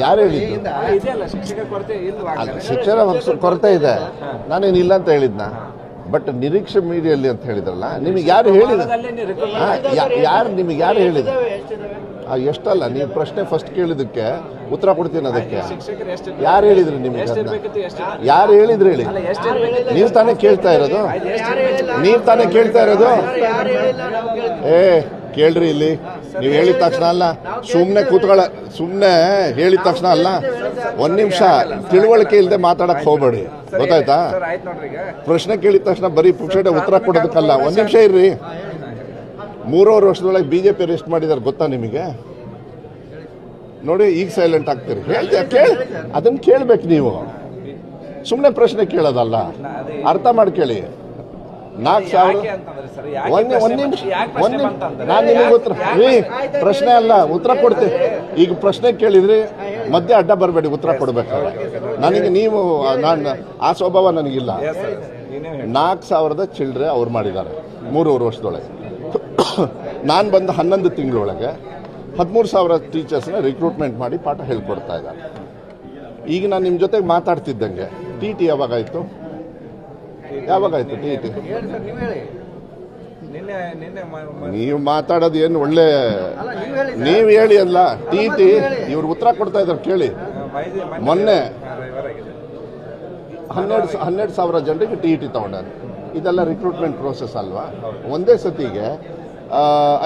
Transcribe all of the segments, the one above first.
ಯಾರು ಹೇಳಿದ್ದು? ಅಲ್ಲ ಶಿಕ್ಷಣ ಕೊರತೆ ಇದೆ. ನಾನೇನು ಇಲ್ಲ ಅಂತ ಹೇಳಿದ್ನ? ಬಟ್ ನಿರೀಕ್ಷೆ ಮೀಡಿಯಲ್ಲಿ ಅಂತ ಹೇಳಿದ್ರಲ್ಲ ನಿಮಗೆ ಯಾರು ನೀವು ಯಾರು ನಿಮಗೆ ಯಾರು ಹೇಳಿದ್ರು ಆ, ಎಷ್ಟಲ್ಲ ನೀವು ಪ್ರಶ್ನೆ ಫಸ್ಟ್ ಕೇಳಿದಕ್ಕೆ ಉತ್ತರ ಕೊಡ್ತೀನಿ ಅದಕ್ಕೆ. ಯಾರು ಹೇಳಿದ್ರು ನಿಮಗೆ ಯಾರು ಹೇಳಿದ್ರು ಹೇಳಿ? ನೀವು ತಾನೇ ಕೇಳ್ತಾ ಇರೋದು? ನೀವು ತಾನೇ ಕೇಳ್ತಾ ಇರೋದು? ಏ ಕೇಳ್ರಿ ಇಲ್ಲಿ. ನೀವು ಹೇಳಿದ ತಕ್ಷಣ ಅಲ್ಲ. ಸುಮ್ಮನೆ ಕೂತ್ಕೊಳ್ಳ ಸುಮ್ಮನೆ ಹೇಳಿದ ತಕ್ಷಣ ಅಲ್ಲ. ಒಂದ್ ನಿಮಿಷ ತಿಳುವಳಿಕೆ ಇಲ್ಲದೆ ಮಾತಾಡಕ್ ಹೋಗ್ಬೇಡಿ. ಗೊತ್ತಾಯ್ತಾ? ಪ್ರಶ್ನೆ ಕೇಳಿದ ತಕ್ಷಣ ಬರೀ ಪುಕ್ಷಡೆ ಉತ್ತರ ಕೊಡೋದಕ್ಕಲ್ಲ. ಒಂದ್ ನಿಮಿಷ ಇರ್ರಿ. ಮೂರುವರೆ ವರ್ಷದೊಳಗೆ ಬಿಜೆಪಿ ರೆಸ್ಟ್ ಮಾಡಿದಾರೆ, ಗೊತ್ತಾ ನಿಮಗೆ? ನೋಡಿ, ಈಗ ಸೈಲೆಂಟ್ ಆಗ್ತೀರಿ. ಹೇಳ್ತೀಯ, ಕೇಳಿ, ಅದನ್ನ ಕೇಳ್ಬೇಕು ನೀವು. ಸುಮ್ಮನೆ ಪ್ರಶ್ನೆ ಕೇಳೋದಲ್ಲ. ಅರ್ಥ ಮಾಡ್ಕೇಳಿ ನಾಲ್ಕು ಸಾವಿರ? ಒಂದ್ ಪ್ರಶ್ನೆ ನಿಮಿಷ ನಿಮಿಷ ನಾನು ನಿಮಗೆ ಉತ್ತರ ರೀ ಪ್ರಶ್ನೆ ಅಲ್ಲ ಉತ್ತರ ಕೊಡ್ತೀನಿ. ಈಗ ಪ್ರಶ್ನೆ ಕೇಳಿದ್ರಿ ಮಧ್ಯೆ ಅಡ್ಡ ಬರಬೇಡಿ ಉತ್ತರ ಕೊಡ್ಬೇಕಾದ್ರೆ ನನಗೆ ನೀವು ನಾನು ಆ ಸ್ವಭಾವ ನನಗಿಲ್ಲ. ನಾಲ್ಕು ಸಾವಿರದ ಚಿಲ್ಡ್ರೆ ಅವ್ರು ಮಾಡಿದ್ದಾರೆ ಮೂರುವರೆ ವರ್ಷದೊಳಗೆ. ನಾನು ಬಂದ ಹನ್ನೊಂದು ತಿಂಗಳೊಳಗೆ ಹದಿಮೂರು ಸಾವಿರ ಟೀಚರ್ಸ್ನ ರಿಕ್ರೂಟ್ಮೆಂಟ್ ಮಾಡಿ ಪಾಠ ಹೇಳ್ಕೊಡ್ತಾ ಇದ್ದಾರೆ. ಈಗ ನಾನು ನಿಮ್ಮ ಜೊತೆಗೆ ಮಾತಾಡ್ತಿದ್ದಂಗೆ ಟಿ ಟಿ ಯಾವಾಗಾಯಿತು ಯಾವಾಗಾಯಿತು ಟಿ ಟಿ? ಮ- ನೀವು ಮಾತಾಡೋದು ಏನು ಒಳ್ಳೆ ನೀವು ಹೇಳಿ ಅಲ್ಲ. ಟಿ ಟಿ ಇವ್ರು ಉತ್ತರ ಕೊಡ್ತಾ ಇದ್ದಾರೆ ಕೇಳಿ. ಮೊನ್ನೆ. ಹನ್ನೆರಡು ಹನ್ನೆರಡು ಸಾವಿರ ಜನರಿಗೆ ಟಿ ಇ ಟಿ ತಗೊಂಡಾರೆ. ಇದೆಲ್ಲ ರಿಕ್ರೂಟ್ಮೆಂಟ್ ಪ್ರೋಸೆಸ್ ಅಲ್ವಾ? ಒಂದೇ ಸತಿಗೆ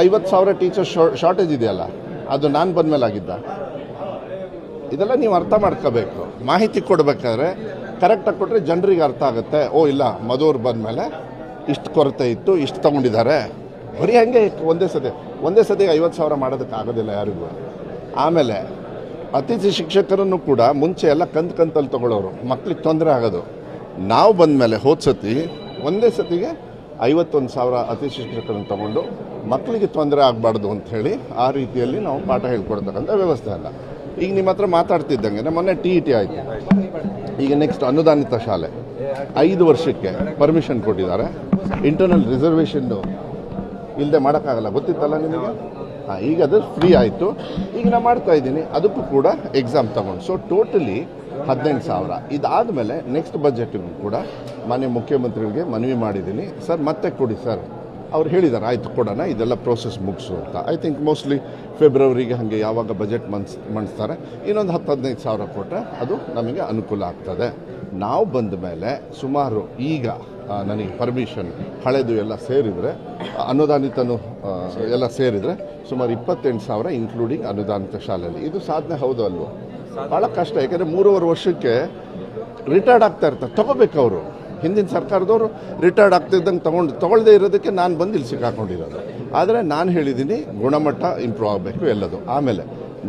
ಐವತ್ತು ಸಾವಿರ ಟೀಚರ್ ಶಾರ್ಟೇಜ್ ಇದೆಯಲ್ಲ? ಅದು ನಾನು ಬಂದ್ಮೇಲೆ ಆಗಿದ್ದ ಇದೆಲ್ಲ ನೀವು ಅರ್ಥ ಮಾಡ್ಕೋಬೇಕು. ಮಾಹಿತಿ ಕೊಡಬೇಕಾದ್ರೆ ಕರೆಕ್ಟಾಗಿ ಕೊಟ್ಟರೆ ಜನರಿಗೆ ಅರ್ಥ ಆಗುತ್ತೆ. ಓ, ಇಲ್ಲ ಮಧುವ್ರು ಬಂದಮೇಲೆ ಇಷ್ಟು ಕೊರತೆ ಇತ್ತು, ಇಷ್ಟು ತಗೊಂಡಿದ್ದಾರೆ. ಬರೀ ಹಂಗೆ ಒಂದೇ ಸತಿ, ಒಂದೇ ಸತಿಗೆ ಐವತ್ತು ಸಾವಿರ ಮಾಡೋದಕ್ಕೆ ಆಗೋದಿಲ್ಲ ಯಾರಿಗೂ. ಆಮೇಲೆ ಅತಿಥಿ ಶಿಕ್ಷಕರನ್ನು ಕೂಡ ಮುಂಚೆ ಎಲ್ಲ ಕಂತು ಕಂತಲ್ಲಿ ತಗೊಳ್ಳೋರು. ಮಕ್ಳಿಗೆ ತೊಂದರೆ ಆಗೋದು. ನಾವು ಬಂದಮೇಲೆ ಹೋದ ಸತಿ ಒಂದೇ ಸತಿಗೆ ಐವತ್ತೊಂದು ಸಾವಿರ ಅತಿಥಿ ಶಿಕ್ಷಕರನ್ನು ತಗೊಂಡು ಮಕ್ಕಳಿಗೆ ತೊಂದರೆ ಆಗಬಾರ್ದು ಅಂತ ಹೇಳಿ ಆ ರೀತಿಯಲ್ಲಿ ನಾವು ಪಾಠ ಹೇಳ್ಕೊಡ್ತಕ್ಕಂಥ ವ್ಯವಸ್ಥೆ ಅಲ್ಲ. ಈಗ ನಿಮ್ಮ ಹತ್ರ ಮಾತಾಡ್ತಿದ್ದಂಗೆ ಮೊನ್ನೆ ಟಿ ಇ ಟಿ ಆಯಿತು. ಈಗ ನೆಕ್ಸ್ಟ್ ಅನುದಾನಿತ ಶಾಲೆ. ಐದು ವರ್ಷಕ್ಕೆ ಪರ್ಮಿಷನ್ ಕೊಟ್ಟಿದ್ದಾರೆ. ಇಂಟರ್ನಲ್ ರಿಸರ್ವೇಷನ್ನು ಇಲ್ಲದೆ ಮಾಡೋಕ್ಕಾಗಲ್ಲ. ಗೊತ್ತಿತ್ತಲ್ಲ ನಿಮಗೆ? ಹಾಂ, ಈಗ ಅದು ಫ್ರೀ ಆಯಿತು. ಈಗ ನಾನು ಮಾಡ್ತಾ ಇದ್ದೀನಿ. ಅದಕ್ಕೂ ಕೂಡ ಎಕ್ಸಾಮ್ ತಗೊಂಡು. ಸೊ ಟೋಟಲಿ ಹದಿನೆಂಟು ಸಾವಿರ. ಇದಾದಮೇಲೆ ನೆಕ್ಸ್ಟ್ ಬಜೆಟ್ಗೂ ಕೂಡ ಮಾನ್ಯ ಮುಖ್ಯಮಂತ್ರಿಗಳಿಗೆ ಮನವಿ ಮಾಡಿದ್ದೀನಿ. ಸರ್ ಮತ್ತೆ ಕೊಡಿ ಸರ್ ಅವ್ರು ಹೇಳಿದ್ದಾರೆ ಆಯ್ತು ಕೊಡೋಣ, ಇದೆಲ್ಲ ಪ್ರೋಸೆಸ್ ಮುಗಿಸು ಅಂತ. ಐ ಥಿಂಕ್ ಮೋಸ್ಟ್ಲಿ ಫೆಬ್ರವರಿಗೆ ಹಾಗೆ ಯಾವಾಗ ಬಜೆಟ್ ಮನ್ಸ್ ಮಂಡಿಸ್ತಾರೆ. ಇನ್ನೊಂದು ಹತ್ತು, ಹದಿನೈದು ಸಾವಿರ ಕೊಟ್ಟರೆ ಅದು ನಮಗೆ ಅನುಕೂಲ ಆಗ್ತದೆ. ನಾವು ಬಂದ ಮೇಲೆ ಸುಮಾರು ಈಗ ನನಗೆ ಪರ್ಮಿಷನ್ ಹಳೆದು ಎಲ್ಲ ಸೇರಿದರೆ, ಅನುದಾನಿತನು ಎಲ್ಲ ಸೇರಿದರೆ ಸುಮಾರು ಇಪ್ಪತ್ತೆಂಟು ಸಾವಿರ ಇನ್ಕ್ಲೂಡಿಂಗ್ ಅನುದಾನಿತ ಶಾಲೆಯಲ್ಲಿ. ಇದು ಸಾಧನೆ ಹೌದು ಅಲ್ವೋ? ಭಾಳ ಕಷ್ಟ. ಯಾಕೆಂದರೆ ಮೂರುವರೆ ವರ್ಷಕ್ಕೆ ರಿಟೈರ್ಡ್ ಆಗ್ತಾ ಇರ್ತಾರೆ. ತಗೋಬೇಕು ಅವರು. ಹಿಂದಿನ ಸರ್ಕಾರದವರು ರಿಟೈರ್ಡ್ ಆಗ್ತಿದ್ದಂಗೆ ತೊಗೊಂಡು, ತೊಗೊಳ್ದೆ ಇರೋದಕ್ಕೆ ನಾನು ಬಂದು ಇಲ್ಲಿ ಸಿಕ್ಕಾಕೊಂಡಿರೋದು. ಆದರೆ ನಾನು ಹೇಳಿದ್ದೀನಿ ಗುಣಮಟ್ಟ ಇಂಪ್ರೂವ್ ಆಗಬೇಕು ಎಲ್ಲದು. ಆಮೇಲೆ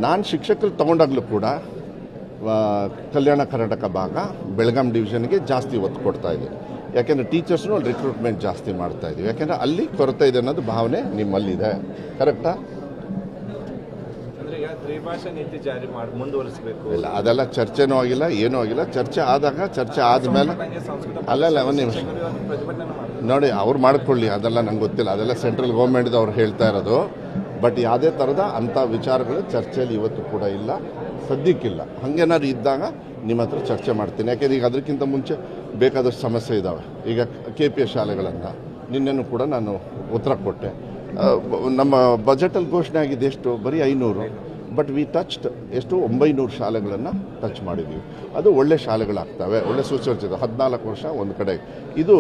ನಾನು ಶಿಕ್ಷಕರು ತೊಗೊಂಡಾಗಲೂ ಕೂಡ ಕಲ್ಯಾಣ ಕರ್ನಾಟಕ ಭಾಗ ಬೆಳಗಾಂ ಡಿವಿಷನ್ಗೆ ಜಾಸ್ತಿ ಒತ್ತು ಕೊಡ್ತಾ ಯಾಕೆಂದ್ರೆ ಯಾಕೆಂದರೆ ಟೀಚರ್ಸ್ನು ರಿಕ್ರೂಟ್ಮೆಂಟ್ ಜಾಸ್ತಿ ಮಾಡ್ತಾ ಇದ್ದೀವಿ ಯಾಕೆಂದರೆ ಅಲ್ಲಿ ಕೊರತೆ ಇದೆ ಅನ್ನೋದು ಭಾವನೆ ನಿಮ್ಮಲ್ಲಿದೆ. ಕರೆಕ್ಟಾ ತ್ರಿಭಾಷಾ ನೀತಿ ಜಾರಿ ಮಾಡಿ ಮುಂದುವರಿಸಬೇಕು. ಇಲ್ಲ ಅದೆಲ್ಲ ಚರ್ಚೆನೂ ಆಗಿಲ್ಲ ಏನೂ ಆಗಿಲ್ಲ. ಚರ್ಚೆ ಆದಾಗ ಚರ್ಚೆ ಆದಮೇಲೆ ಅಲ್ಲಲ್ಲ ಒಂದು ನಿಮಿಷ. ನೋಡಿ ಅವ್ರು ಮಾಡ್ಕೊಳ್ಳಿ ಅದೆಲ್ಲ ನಂಗೆ ಗೊತ್ತಿಲ್ಲ. ಅದೆಲ್ಲ ಸೆಂಟ್ರಲ್ ಗೌರ್ಮೆಂಟ್ದು ಅವ್ರು ಹೇಳ್ತಾ ಇರೋದು. ಬಟ್ ಯಾವುದೇ ಥರದ ಅಂಥ ವಿಚಾರಗಳು ಚರ್ಚೆಯಲ್ಲಿ ಇವತ್ತು ಕೂಡ ಇಲ್ಲ. ಸದ್ಯಕ್ಕಿಲ್ಲ. ಹಾಗೇನಾದ್ರು ಇದ್ದಾಗ ನಿಮ್ಮ ಹತ್ರ ಚರ್ಚೆ ಮಾಡ್ತೀನಿ. ಯಾಕೆಂದ್ರೆ ಈಗ ಅದಕ್ಕಿಂತ ಮುಂಚೆ ಬೇಕಾದಷ್ಟು ಸಮಸ್ಯೆ ಇದ್ದಾವೆ ಈಗ ಕೆ ಪಿ ಎಸ್ ಶಾಲೆಗಳನ್ನು ನಿನ್ನೆನೂ ಕೂಡ ನಾನು ಉತ್ತರ ಕೊಟ್ಟೆ. ನಮ್ಮ ಬಜೆಟಲ್ಲಿ ಘೋಷಣೆ ಆಗಿದೆ ಎಷ್ಟು? ಬರೀ ಐನೂರು. ಬಟ್ ವಿ ಟಚ್ಡ್ ಎಷ್ಟು ಒಂಬೈನೂರು ಶಾಲೆಗಳನ್ನು ಟಚ್ ಮಾಡಿದ್ದೀವಿ ಅದು ಒಳ್ಳೆ ಶಾಲೆಗಳಾಗ್ತವೆ. ಒಳ್ಳೆ ಸುಸಜ್ಜಿತ ಹದಿನಾಲ್ಕು ವರ್ಷ ಒಂದು ಕಡೆ. ಇದು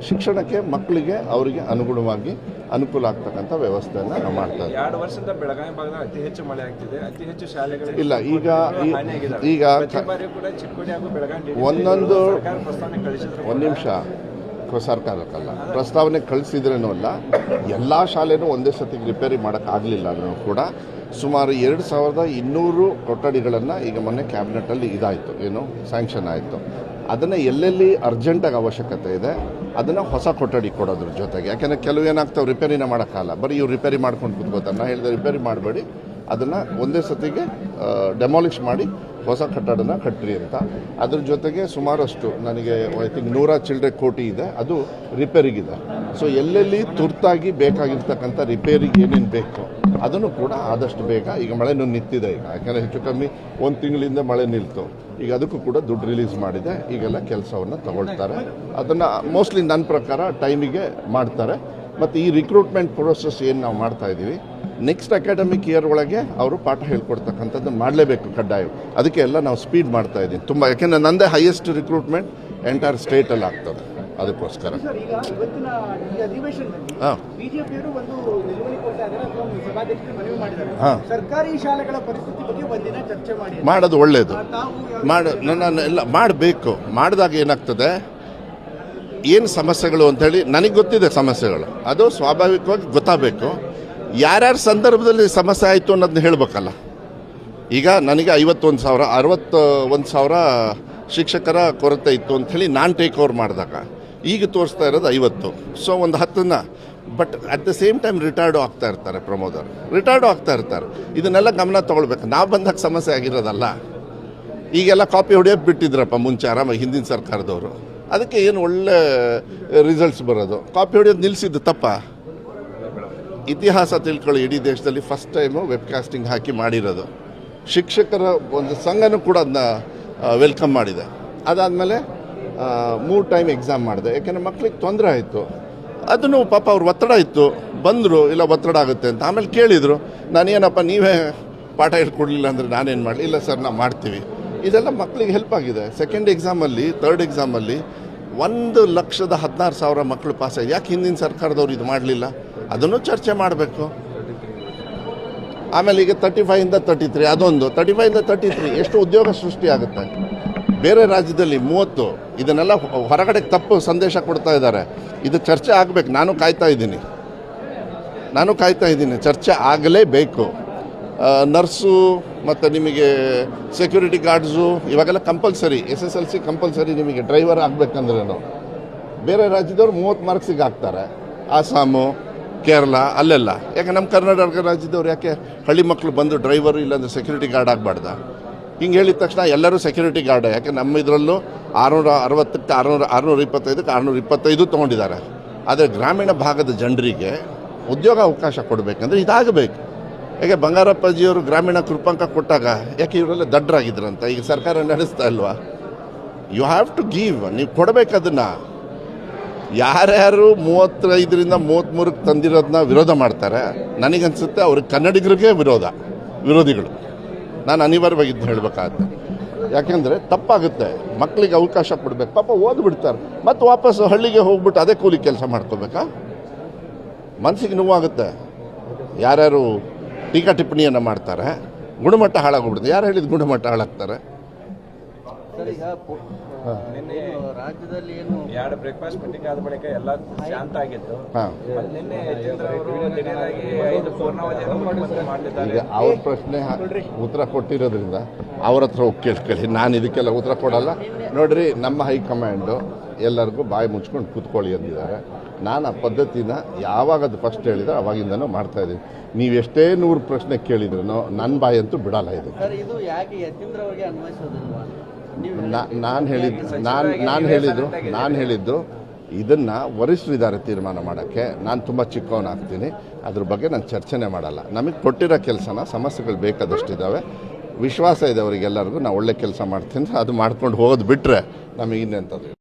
ಶಿಕ್ಷಣಕ್ಕೆ ಮಕ್ಕಳಿಗೆ ಅವರಿಗೆ ಅನುಗುಣವಾಗಿ ಅನುಕೂಲ ಆಗ್ತಕ್ಕಂಥ ವ್ಯವಸ್ಥೆಯನ್ನು ನಾವು ಮಾಡ್ತಾ ಎರಡು ವರ್ಷದಿಂದ ಬೆಳಗಾವಿ ಭಾಗದ ಅತಿ ಹೆಚ್ಚು ಮಳೆ ಆಗ್ತಿದೆ. ಅತಿ ಹೆಚ್ಚು ಶಾಲೆಗಳು ಇಲ್ಲ, ಈಗ ಈಗ ಒಂದೊಂದು- ಒಂದು ನಿಮಿಷ. ಸರ್ಕಾರಕ್ಕಲ್ಲ ಪ್ರಸ್ತಾವನೆ ಕಳಿಸಿದ್ರೇನೂ ಅಲ್ಲ, ಎಲ್ಲ ಶಾಲೆನೂ ಒಂದೇ ಸತಿಗೆ ರಿಪೇರಿ ಮಾಡೋಕ್ಕಾಗಲಿಲ್ಲ ಅನ್ನೋ ಕೂಡ ಸುಮಾರು ಎರಡು ಸಾವಿರದ ಇನ್ನೂರು ಕೊಠಡಿಗಳನ್ನು ಈಗ ಮೊನ್ನೆ ಕ್ಯಾಬಿನೆಟಲ್ಲಿ ಇದಾಯಿತು, ಏನು ಸ್ಯಾಂಕ್ಷನ್ ಆಯಿತು. ಅದನ್ನು ಎಲ್ಲೆಲ್ಲಿ ಅರ್ಜೆಂಟಾಗಿ ಅವಶ್ಯಕತೆ ಇದೆ, ಅದನ್ನು ಹೊಸ ಕೊಠಡಿ ಕೊಡೋದ್ರ ಜೊತೆಗೆ. ಯಾಕೆಂದರೆ ಕೆಲವು ಏನಾಗ್ತಾವೆ ರಿಪೇರಿನ ಮಾಡೋಕ್ಕಾಗಲ್ಲ. ಬರೀ ಇವ್ರು ರಿಪೇರಿ ಮಾಡ್ಕೊಂಡು ಕುತ್ಕೋತಾರೆ. ನಾನು ಹೇಳಿದೆ ರಿಪೇರಿ ಮಾಡಬೇಡಿ, ಅದನ್ನು ಒಂದೇ ಸತಿಗೆ ಡೆಮಾಲಿಷ್ ಮಾಡಿ ಹೊಸ ಕಟ್ಟಡನ ಕಟ್ಟ್ರಿ ಅಂತ. ಅದ್ರ ಜೊತೆಗೆ ಸುಮಾರಷ್ಟು ನನಗೆ ಐ ಥಿಂಕ್ ನೂರ ಚಿಲ್ಲರೆ ಕೋಟಿ ಇದೆ. ಅದು ರಿಪೇರಿಗಿದೆ. ಸೊ ಎಲ್ಲೆಲ್ಲಿ ತುರ್ತಾಗಿ ಬೇಕಾಗಿರ್ತಕ್ಕಂಥ ರಿಪೇರಿಗೆ ಏನೇನು ಬೇಕು ಅದನ್ನು ಕೂಡ ಆದಷ್ಟು ಬೇಗ ಈಗ ಮಳೆನೂ ನಿಂತಿದೆ ಈಗ. ಯಾಕಂದರೆ ಹೆಚ್ಚು ಕಮ್ಮಿ ಒಂದು ತಿಂಗಳಿಂದ ಮಳೆ ನಿಲ್ತು. ಈಗ ಅದಕ್ಕೂ ಕೂಡ ದುಡ್ಡು ರಿಲೀಸ್ ಮಾಡಿದೆ. ಈಗೆಲ್ಲ ಕೆಲಸವನ್ನು ತಗೊಳ್ತಾರೆ. ಅದನ್ನು ಮೋಸ್ಟ್ಲಿ ನನ್ನ ಪ್ರಕಾರ ಟೈಮಿಗೆ ಮಾಡ್ತಾರೆ. ಮತ್ತು ಈ ರಿಕ್ರೂಟ್ಮೆಂಟ್ ಪ್ರೋಸೆಸ್ ಏನು ನಾವು ಮಾಡ್ತಾ ಇದ್ದೀವಿ ನೆಕ್ಸ್ಟ್ ಅಕಾಡೆಮಿಕ್ ಇಯರ್ ಒಳಗೆ ಅವರು ಪಾಠ ಹೇಳ್ಕೊಡ್ತಕ್ಕಂಥದ್ದು ಮಾಡಲೇಬೇಕು ಕಡ್ಡಾಯ ಅದಕ್ಕೆ ಎಲ್ಲ ನಾವು ಸ್ಪೀಡ್ ಮಾಡ್ತಾ ಇದ್ದೀನಿ ತುಂಬ ಯಾಕೆಂದರೆ ನಂದೇ ಹೈಯೆಸ್ಟ್ ರಿಕ್ರೂಟ್ಮೆಂಟ್ ಎಂಟೈರ್ ಸ್ಟೇಟಲ್ಲಿ ಆಗ್ತದೆ. ಅದಕ್ಕೋಸ್ಕರ. ಹಾಂ. ಹಾ. ಮಾಡೋದು ಒಳ್ಳೆಯದು ಮಾಡ ನಾನು ಎಲ್ಲ ಮಾಡಬೇಕು. ಮಾಡಿದಾಗ ಏನಾಗ್ತದೆ? ಏನು ಸಮಸ್ಯೆಗಳು ಅಂಥೇಳಿ ನನಗೆ ಗೊತ್ತಿದೆ ಸಮಸ್ಯೆಗಳು. ಅದು ಸ್ವಾಭಾವಿಕವಾಗಿ ಗೊತ್ತಾಗಬೇಕು. ಯಾರ್ಯಾರ ಸಂದರ್ಭದಲ್ಲಿ ಸಮಸ್ಯೆ ಆಯಿತು ಅನ್ನೋದನ್ನ ಹೇಳಬೇಕಲ್ಲ. ಈಗ ನನಗೆ ಐವತ್ತೊಂದು ಸಾವಿರ ಅರವತ್ತು ಒಂದು ಸಾವಿರ ಶಿಕ್ಷಕರ ಕೊರತೆ ಇತ್ತು ಅಂಥೇಳಿ ನಾನು ಟೇಕ್ ಓವರ್ ಮಾಡಿದಾಗ ಈಗ ತೋರಿಸ್ತಾ ಇರೋದು ಐವತ್ತು. ಸೊ ಒಂದು ಹತ್ತನ್ನ but at the same time retired ಆಗ್ತಾ ಇರ್ತಾರೆ ಪ್ರಮೋದರ್ ರಿಟೈರ್ಡು ಆಗ್ತಾ ಇರ್ತಾರೆ. ಇದನ್ನೆಲ್ಲ ಗಮನ ತೊಗೊಳ್ಬೇಕು. ನಾವು ಬಂದಾಗ ಸಮಸ್ಯೆ ಆಗಿರೋದಲ್ಲ. ಈಗೆಲ್ಲ ಕಾಪಿ ಹೊಡೆಯೋದು ಬಿಟ್ಟಿದ್ರಪ್ಪ ಮುಂಚೆ ಆರಾಮಾಗಿ ಹಿಂದಿನ ಸರ್ಕಾರದವರು. ಅದಕ್ಕೆ ಏನು ಒಳ್ಳೆ ರಿಸಲ್ಟ್ಸ್ ಬರೋದು. ಕಾಪಿ ಹೊಡೆಯೋದು ನಿಲ್ಲಿಸಿದ್ದು ತಪ್ಪ. ಇತಿಹಾಸ ತಿಳ್ಕೊಳ್ಳಿ, ಇಡೀ ದೇಶದಲ್ಲಿ ಫಸ್ಟ್ ಟೈಮು ವೆಬ್ಕಾಸ್ಟಿಂಗ್ ಹಾಕಿ ಮಾಡಿರೋದು. ಶಿಕ್ಷಕರ ಒಂದು ಸಂಘನೂ ಕೂಡ ಅದನ್ನ ವೆಲ್ಕಮ್ ಮಾಡಿದೆ. ಅದಾದಮೇಲೆ ಮೂರು ಟೈಮ್ ಎಕ್ಸಾಮ್ ಮಾಡಿದೆ. ಯಾಕೆಂದರೆ ಮಕ್ಳಿಗೆ ತೊಂದರೆ ಆಯಿತು. ಅದನ್ನು ಪಾಪ ಅವ್ರ ಒತ್ತಡ ಇತ್ತು. ಬಂದರು, ಇಲ್ಲ ಒತ್ತಡ ಆಗುತ್ತೆ ಅಂತ. ಆಮೇಲೆ ಕೇಳಿದರು, ನಾನೇನಪ್ಪ, ನೀವೇ ಪಾಠ ಹೇಳ್ಕೊಡ್ಲಿಲ್ಲ ಅಂದರೆ ನಾನೇನು ಮಾಡಲಿ? ಇಲ್ಲ ಸರ್ ನಾವು ಮಾಡ್ತೀವಿ. ಇದೆಲ್ಲ ಮಕ್ಕಳಿಗೆ ಹೆಲ್ಪ್ ಆಗಿದೆ. ಸೆಕೆಂಡ್ ಎಕ್ಸಾಮಲ್ಲಿ ತರ್ಡ್ ಎಕ್ಸಾಮಲ್ಲಿ ಒಂದು ಲಕ್ಷದ ಹದಿನಾರು ಸಾವಿರ ಮಕ್ಕಳು ಪಾಸ್ ಆಗಿದೆ ಯಾಕೆ ಹಿಂದಿನ ಸರ್ಕಾರದವ್ರು ಇದು ಮಾಡಲಿಲ್ಲ? ಅದನ್ನು ಚರ್ಚೆ ಮಾಡಬೇಕು. ಆಮೇಲೆ ಈಗ ತರ್ಟಿ ಫೈವಿಂದ ತರ್ಟಿ ತ್ರೀ ಅದೊಂದು. ತರ್ಟಿ ಫೈವಿಂದ ತರ್ಟಿ ತ್ರೀ ಎಷ್ಟು ಉದ್ಯೋಗ ಸೃಷ್ಟಿ ಆಗುತ್ತೆ? ಬೇರೆ ರಾಜ್ಯದಲ್ಲಿ ಮೂವತ್ತು, ಇದನ್ನೆಲ್ಲ ಹೊರಗಡೆ ತಪ್ಪು ಸಂದೇಶ ಕೊಡ್ತಾ ಇದ್ದಾರೆ. ಇದು ಚರ್ಚೆ ಆಗಬೇಕು. ನಾನು ಕಾಯ್ತಾ ಇದ್ದೀನಿ. ನಾನು ಕಾಯ್ತಾ ಇದ್ದೀನಿ. ಚರ್ಚೆ ಆಗಲೇಬೇಕು. ನರ್ಸು ಮತ್ತು ನಿಮಗೆ ಸೆಕ್ಯೂರಿಟಿ ಗಾರ್ಡ್ಸು ಇವಾಗೆಲ್ಲ compulsory S S L C compulsory ನಿಮಗೆ ಡ್ರೈವರ್ ಆಗಬೇಕಂದ್ರೇನು? ಬೇರೆ ರಾಜ್ಯದವ್ರು ಮೂವತ್ತು ಮಾರ್ಕ್ಸಿಗೆ ಹಾಕ್ತಾರೆ. ಆಸಾಮು ಕೇರಳ ಅಲ್ಲೆಲ್ಲ. ಯಾಕೆ ನಮ್ಮ ಕರ್ನಾಟಕ ರಾಜ್ಯದವ್ರು ಯಾಕೆ ಹಳ್ಳಿ ಮಕ್ಕಳು ಬಂದು ಡ್ರೈವರು ಇಲ್ಲಾಂದ್ರೆ ಸೆಕ್ಯೂರಿಟಿ ಗಾರ್ಡ್ ಆಗಬಾರ್ದ? ಹಿಂಗೆ ಹೇಳಿದ ತಕ್ಷಣ ಎಲ್ಲರೂ ಸೆಕ್ಯೂರಿಟಿ ಗಾರ್ಡ್ ಯಾಕೆ ನಮ್ಮ ಇದರಲ್ಲೂ ಆರುನೂರ ಅರವತ್ತಕ್ಕೆ ಆರುನೂರ ಆರುನೂರ ಇಪ್ಪತ್ತೈದಕ್ಕೆ ಆರುನೂರ ಇಪ್ಪತ್ತೈದು ತೊಗೊಂಡಿದ್ದಾರೆ. ಆದರೆ ಗ್ರಾಮೀಣ ಭಾಗದ ಜನರಿಗೆ ಉದ್ಯೋಗ ಅವಕಾಶ ಕೊಡಬೇಕಂದ್ರೆ ಇದಾಗಬೇಕು. ಯಾಕೆ ಬಂಗಾರಪ್ಪಜಿಯವರು ಗ್ರಾಮೀಣ ಕೃಪಾಂಕ ಕೊಟ್ಟಾಗ ಯಾಕೆ ಇವರೆಲ್ಲ ದಡ್ಡರಾಗಿದ್ರಂತ ಈಗ ಸರ್ಕಾರ ನಡೆಸ್ತಾ ಇಲ್ವಾ? ಯು ಹ್ಯಾವ್ ಟು ಗಿವ್ ನೀವು ಕೊಡಬೇಕು ಅದನ್ನು. ಯಾರ್ಯಾರು ಮೂವತ್ತೈದರಿಂದ ಮೂವತ್ತ್ಮೂರಕ್ಕೆ ತಂದಿರೋದನ್ನ ವಿರೋಧ ಮಾಡ್ತಾರೆ, ನನಗನ್ಸುತ್ತೆ ಅವ್ರ ಕನ್ನಡಿಗರಿಗೆ ವಿರೋಧ, ವಿರೋಧಿಗಳು. ನಾನು ಅನಿವಾರ್ಯವಾಗಿ ಇದ್ದು ಹೇಳಬೇಕಾಗತ್ತೆ. ಯಾಕೆಂದರೆ ತಪ್ಪಾಗುತ್ತೆ. ಮಕ್ಕಳಿಗೆ ಅವಕಾಶ ಕೊಡಬೇಕು. ಪಾಪ ಓದ್ಬಿಡ್ತಾರೆ ಮತ್ತು ವಾಪಸ್ ಹಳ್ಳಿಗೆ ಹೋಗ್ಬಿಟ್ಟು ಅದೇ ಕೂಲಿ ಕೆಲಸ ಮಾಡ್ಕೋಬೇಕಾ? ಮನಸ್ಸಿಗೆ ನೋವಾಗುತ್ತೆ. ಯಾರ್ಯಾರು ಟೀಕಾ ಟಿಪ್ಪಣಿಯನ್ನು ಮಾಡ್ತಾರೆ, ಗುಣಮಟ್ಟ ಹಾಳಾಗೋಗ್ಬಿಡುತ್ತೆ ಯಾರು ಹೇಳಿದ ಗುಣಮಟ್ಟ ಹಾಳಾಗ್ತಾರೆ? ಏನು ರಾಜ್ಯದಲ್ಲಿ ಏನು ಎರಡು ಬ್ರೇಕ್ಫಾಸ್ಟ್ ಮೀಟಿಂಗ್ ಆದ ಬಳಿಕ ಎಲ್ಲ ಶಾಂತ ಆಗಿತ್ತು. ನಿನ್ನೆ ಯತೀಂದ್ರ ಅವರು ದಿಢೀರಾಗಿ ಐದು ಪೂರ್ಣಾವಧಿಯನ್ನು ಮುಖ್ಯಮಂತ್ರಿ ಮಾಡಲಿದ್ದಾರೆ ಈಗ ಅವ್ರ ಪ್ರಶ್ನೆ ಉತ್ತರ ಕೊಟ್ಟಿರೋದ್ರಿಂದ ಅವ್ರ ಹತ್ರ ಹೋಗಿ ಕೇಳ್ಕೊಳ್ಳಿ. ನಾನು ಇದಕ್ಕೆಲ್ಲ ಉತ್ತರ ಕೊಡಲ್ಲ. ನೋಡ್ರಿ ನಮ್ಮ ಹೈಕಮಾಂಡು ಎಲ್ಲರಿಗೂ ಬಾಯಿ ಮುಚ್ಕೊಂಡು ಕೂತ್ಕೊಳ್ಳಿ ಅಂದಿದ್ದಾರೆ. ನಾನು ಆ ಪದ್ಧತಿನ ಯಾವಾಗ ಅದು ಫಸ್ಟ್ ಹೇಳಿದ್ರೆ ಅವಾಗಿಂದನೂ ಮಾಡ್ತಾ ಇದ್ದೀನಿ. ನೀವು ಎಷ್ಟೇ ನೂರು ಪ್ರಶ್ನೆ ಕೇಳಿದ್ರು ನನ್ನ ಬಾಯಿ ಅಂತೂ ಬಿಡಲ್ಲ ಇದು ನಾನು ಹೇಳಿದ್ದು ನಾನು ನಾನು ಹೇಳಿದ್ದು ನಾನು ಹೇಳಿದ್ದು, ಇದನ್ನು ವರಿಷ್ಠರಿದ್ದಾರೆ ತೀರ್ಮಾನ ಮಾಡೋಕ್ಕೆ. ನಾನು ತುಂಬ ಚಿಕ್ಕವನಾಗ್ತೀನಿ ಅದ್ರ ಬಗ್ಗೆ ನಾನು ಚರ್ಚೆನೇ ಮಾಡಲ್ಲ. ನಮಗೆ ಕೊಟ್ಟಿರೋ ಕೆಲಸನ ಸಮಸ್ಯೆಗಳು ಬೇಕಾದಷ್ಟಿದ್ದಾವೆ ವಿಶ್ವಾಸ ಇದೆ ಅವರಿಗೆಲ್ಲರಿಗೂ. ನಾವು ಒಳ್ಳೆ ಕೆಲಸ ಮಾಡ್ತೀನಿ. ಅದು ಮಾಡ್ಕೊಂಡು ಹೋಗೋದು ಬಿಟ್ಟರೆ ನಮಗೆ ಇನ್ನೆಂಥದ್ದು